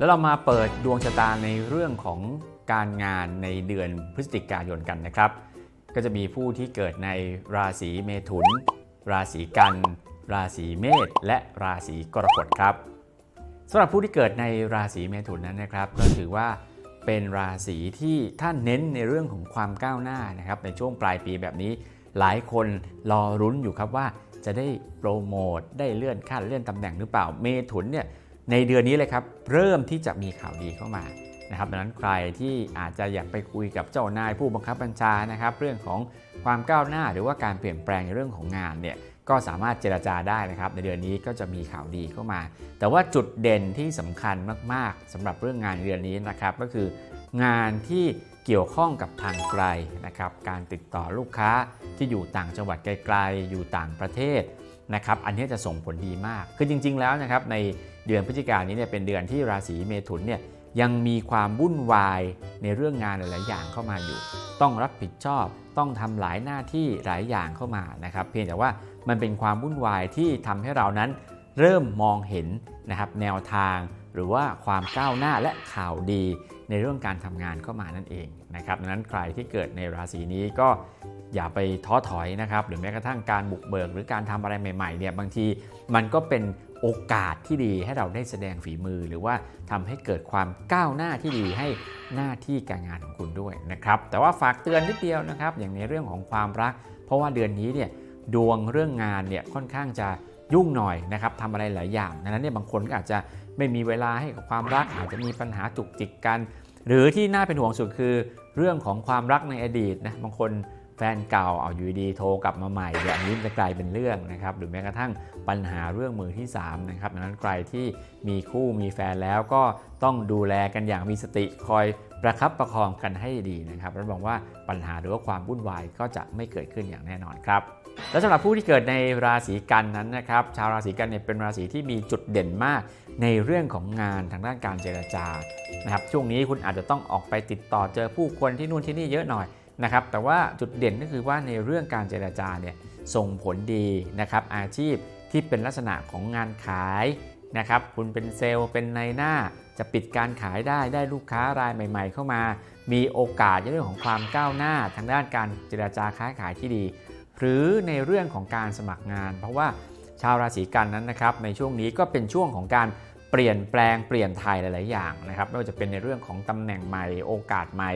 แล้วเรามาเปิดดวงชะตาในเรื่องของการงานในเดือนพฤศจิกายนกันนะครับ ก็จะมีผู้ที่เกิดในราศีเมถุน ราศีกัน ราศีเมษและราศีกรกฎครับสำหรับผู้ที่เกิดในราศีเมถุนนั้นนะครับ ก็ถือว่าเป็นราศีที่ถ้าเน้นในเรื่องของความก้าวหน้านะครับ ในช่วงปลายปีแบบนี้ หลายคนรอรุ้นอยู่ครับว่าจะได้โปรโมทได้เลื่อนขั้นเลื่อนตำแหน่งหรือเปล่า เมถุนเนี่ย ในเดือนนี้เลยครับ เริ่มที่จะมีข่าวดีเข้ามานะครับดังนั้นใครที่อาจจะอยากไปคุยกับเจ้านายผู้บังคับบัญชานะครับ เรื่องของความก้าวหน้าหรือว่าการเปลี่ยนแปลงในเรื่องของงานเนี่ยก็สามารถเจรจาได้นะครับ ในเดือนนี้ก็จะมีข่าวดีเข้ามา แต่ว่าจุดเด่นที่สำคัญมาก ๆสำหรับเรื่องงานในเดือนนี้นะครับ ก็คืองานที่เกี่ยวข้องกับทางไกลนะครับ การติดต่อลูกค้าที่อยู่ต่างจังหวัดไกล ๆ อยู่ต่างประเทศ นะครับอันนี้จะส่งผลดีมาก คือจริง ๆ แล้วนะครับในเดือนพฤศจิกายนนี้เนี่ยเป็นเดือนที่ราศีเมถุนเนี่ยยังมีความวุ่นวายในเรื่องงานหลาย ๆ อย่างเข้ามาอยู่ ต้องรับผิดชอบ ต้องทำหลายหน้าที่หลายอย่างเข้ามานะครับ เพียงแต่ว่ามันเป็นความวุ่นวายที่ทำให้เรานั้นเริ่มมองเห็นนะครับแนวทาง หรือว่าความก้าวหน้าและข่าวดีในเรื่องการทำงานเข้ามานั่นเองนะครับดังนั้นใครที่เกิดในราศีนี้ก็ อย่าไปท้อถอยนะครับ หรือแม้กระทั่งการบุกเบิก หรือการทำอะไรใหม่ๆเนี่ยบางทีมันก็เป็นโอกาสที่ดีให้เราได้แสดงฝีมือ หรือว่าทำให้เกิดความก้าวหน้าที่ดีให้หน้าที่การงานของคุณด้วยนะครับ แต่ว่าฝากเตือนนิดเดียวนะครับ อย่างในเรื่องของความรัก เพราะว่าเดือนนี้เนี่ยดวงเรื่องงานเนี่ยค่อนข้างจะยุ่งหน่อยนะครับทำอะไรหลายอย่างดังนั้นเนี่ยบางคนก็อาจจะไม่มีเวลาให้กับความรัก อาจจะมีปัญหาจุกจิกกัน หรือที่น่าเป็นห่วงสุดคือ เรื่องของความรักในอดีตนะบางคน แฟนเก่าเอาอยู่ดีโทรกลับมาใหม่เดี๋ยวอันนี้จะกลายเป็นเรื่องนะครับหรือแม้กระทั่งปัญหาเรื่องมือที่3นะครับดังนั้นใครที่มีคู่มีแฟนแล้วก็ต้องดูแลกันอย่างมีสติคอยประคับประคองกันให้ดีนะครับรับรองว่าปัญหาหรือว่าความวุ่นวายก็จะไม่เกิดขึ้นอย่างแน่นอนครับและสำหรับผู้ที่เกิดในราศีกันนั้นนะครับชาวราศีกันเนี่ยเป็นราศีที่มีจุดเด่นมาก ในเรื่องของงานทางด้านการเจรจานะครับช่วงนี้คุณอาจจะต้องออกไปติดต่อเจอผู้คนที่นู่นที่นี่เยอะหน่อย นะครับแต่ว่าจุดเด่นก็คือว่าในเรื่องการเจรจาเนี่ยส่งผลดีนะครับอาชีพที่เป็นลักษณะของงานขายนะครับคุณเป็นเซลล์เป็นในหน้าจะปิดการขายได้ได้ลูกค้ารายใหม่ ๆ เข้ามา มีโอกาสในเรื่องของความก้าวหน้าทางด้านการเจรจาค้าขายที่ดี หรือในเรื่องของการสมัครงาน เพราะว่าชาวราศีกันนั้นนะครับในช่วงนี้ก็เป็นช่วงของการเปลี่ยนแปลงเปลี่ยนไทยหลาย ๆ อย่างนะครับไม่ว่าจะเป็นในเรื่องของตำแหน่งใหม่ โอกาสใหม่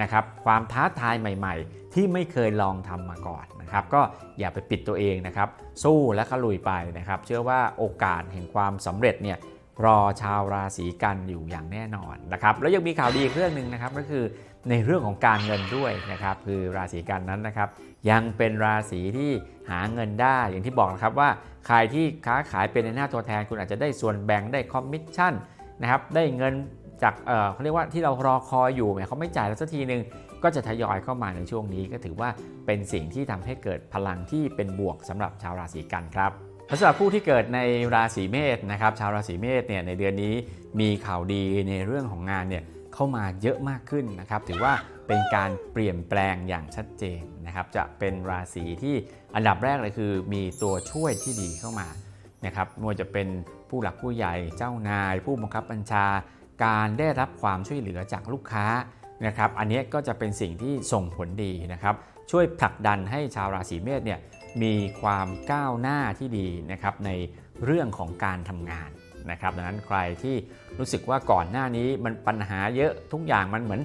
นะครับความท้าทายใหม่ ๆ ที่ไม่เคยลองทำมาก่อนนะครับก็อย่าไปปิดตัวเองนะครับสู้และขลุยไปนะครับเชื่อว่าโอกาสแห่งความสำเร็จเนี่ยรอชาวราศีกันอยู่อย่างแน่นอนนะครับแล้วยังมีข่าวดีเรื่องหนึ่งนะครับก็คือในเรื่องของการเงินด้วยนะครับคือราศีกันนั้นนะครับยังเป็นราศีที่หาเงินได้อย่างที่บอกนะครับว่าใครที่ค้าขายเป็นในหน้าตัวแทนคุณอาจจะได้ส่วนแบ่งได้คอมมิชชั่นนะครับได้เงิน จากเขาเรียกว่าที่เรารอคอยอยู่หมเขาไม่จ่ายเราสักทีนึงก็จะทยอยเข้ามาในช่วงนี้ก็ถือว่าเป็นสิ่งที่ทำให้เกิดพลังที่เป็นบวกสำหรับชาวราศีกันครับสำหรับผู้ที่เกิดในราศีเมษนะครับ ชาวราศีเมษเนี่ยในเดือนนี้มีข่าวดีในเรื่องของงานเนี่ยเข้ามาเยอะมากขึ้นนะครับ ถือว่าเป็นการเปลี่ยนแปลงอย่างชัดเจนนะครับ จะเป็นราศีที่อันดับแรกเลยคือมีตัวช่วยที่ดีเข้ามานะครับไม่ว่าจะเป็นผู้หลักผู้ใหญ่เจ้านาย ผู้บังคับบัญชา การได้รับความช่วยเหลือจากลูกค้านะครับอันนี้ก็จะเป็นสิ่งที่ส่งผลดีนะครับ ช่วยผลักดันให้ชาวราศีเมษเนี่ยมีความก้าวหน้าที่ดีนะครับในเรื่องของการทำงานนะครับดังนั้นใครที่รู้สึกว่าก่อนหน้านี้มันปัญหาเยอะทุกอย่างมันเหมือน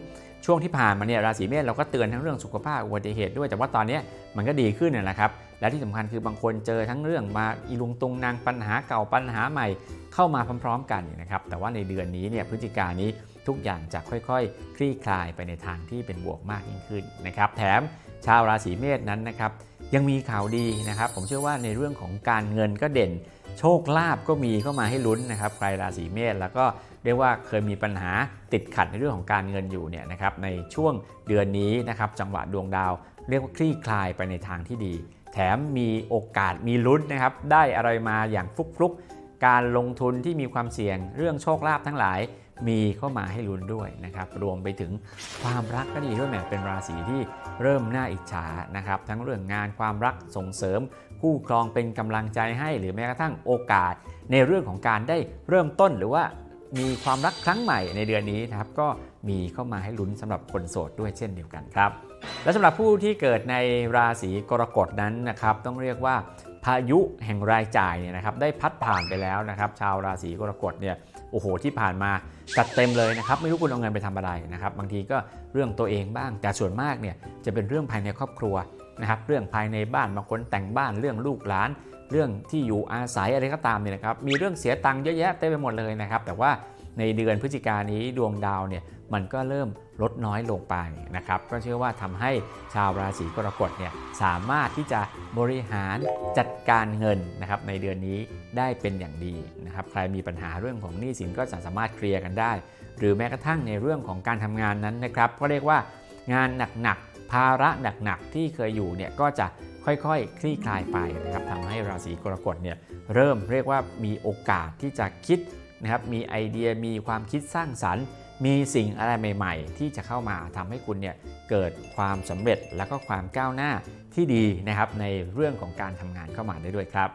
ช่วงที่ผ่านมาเนี่ยราศีเมษเราก็เตือนทั้งเรื่องสุขภาพอุบัติเหตุด้วย แต่ว่าตอนนี้มันก็ดีขึ้นนะครับ และที่สำคัญคือบางคนเจอทั้งเรื่องมาอีลุงตุงนางปัญหาเก่าปัญหาใหม่เข้ามาพร้อม ๆ กันนะครับ แต่ว่าในเดือนนี้เนี่ยพฤศจิการนี้ทุกอย่างจะค่อยๆ คลี่คลายไปในทางที่เป็นบวกมากยิ่งขึ้นนะครับ แถม ชาวราศีเมษนั้นนะครับยังมีข่าวดีนะครับ ผมเชื่อว่าในเรื่องของการเงินก็เด่น โชคลาภก็มีเข้ามาให้ลุ้นนะครับ ใครราศีเมษแล้วก็เรียกว่าเคยมีปัญหาติดขัดในเรื่องของการเงินอยู่เนี่ยนะครับในช่วงเดือนนี้นะครับจังหวะดวงดาว เรียกว่าคลี่คลายไปในทางที่ดี แถมมีโอกาสมีลุ้นนะครับได้อะไรมาอย่างฟุกๆ การลงทุนที่มีความเสี่ยงเรื่องโชคลาภทั้งหลาย มีเข้ามาให้ลุ้นด้วยนะครับ รวมไปถึงความรักก็ดีด้วยแหมเป็นราศีที่เริ่มน่าอิจฉานะครับ ทั้งเรื่องงานความรักส่งเสริมคู่ครองเป็นกำลังใจให้ หรือแม้กระทั่งโอกาส ในเรื่องของการได้เริ่มต้นหรือว่ามีความรักครั้งใหม่ในเดือนนี้นะครับ ก็มีเข้ามาให้ลุ้นสำหรับคนโสดด้วยเช่นเดียวกันครับ และสำหรับผู้ที่เกิดในราศีกรกฎนั้นนะครับ ต้องเรียกว่าพายุแห่งรายจ่ายเนี่ยนะครับได้พัดผ่านไปแล้วนะครับ ชาวราศีกรกฎเนี่ย โอ้โหที่ผ่านมาจัดเต็มเลยนะครับไม่รู้คุณเอาเงินไปทำอะไรนะครับบางทีก็เรื่องตัวเองบ้าง แต่ส่วนมากเนี่ยจะเป็นเรื่องภายในครอบครัวนะครับเรื่องภายในบ้านบางคนแต่งบ้านเรื่องลูกหลาน เรื่องที่อยู่อาศัยอะไรก็ตามเนี่ยนะครับมีเรื่องเสียตังค์เยอะแยะเต็มไปหมดเลยนะครับแต่ว่า ในเดือนพฤศจิกายนนี้ดวงดาวเนี่ยมันก็เริ่มลดน้อยลงไปนะครับ ก็เชื่อว่าทำให้ชาวราศีกรกฎเนี่ยสามารถที่จะบริหารจัดการเงินนะครับในเดือนนี้ได้เป็นอย่างดีนะครับใครมีปัญหาเรื่องของหนี้สินก็จะสามารถเคลียร์กันได้ หรือแม้กระทั่งในเรื่องของการทำงานนั้นนะครับก็เรียกว่างานหนักๆภาระหนักๆที่เคยอยู่เนี่ยก็จะค่อยๆ คลี่คลายไปนะครับทำให้ราศีกรกฎเนี่ยเริ่มเรียกว่ามีโอกาสที่จะคิด นะครับมีไอเดียมีความคิดสร้างสรรค์ มีสิ่งอะไรใหม่ ๆ ที่จะเข้ามาทำให้คุณเนี่ยเกิดความสำเร็จและก็ความก้าวหน้าที่ดีนะครับในเรื่องของการทำงานเข้ามาได้ด้วยครับ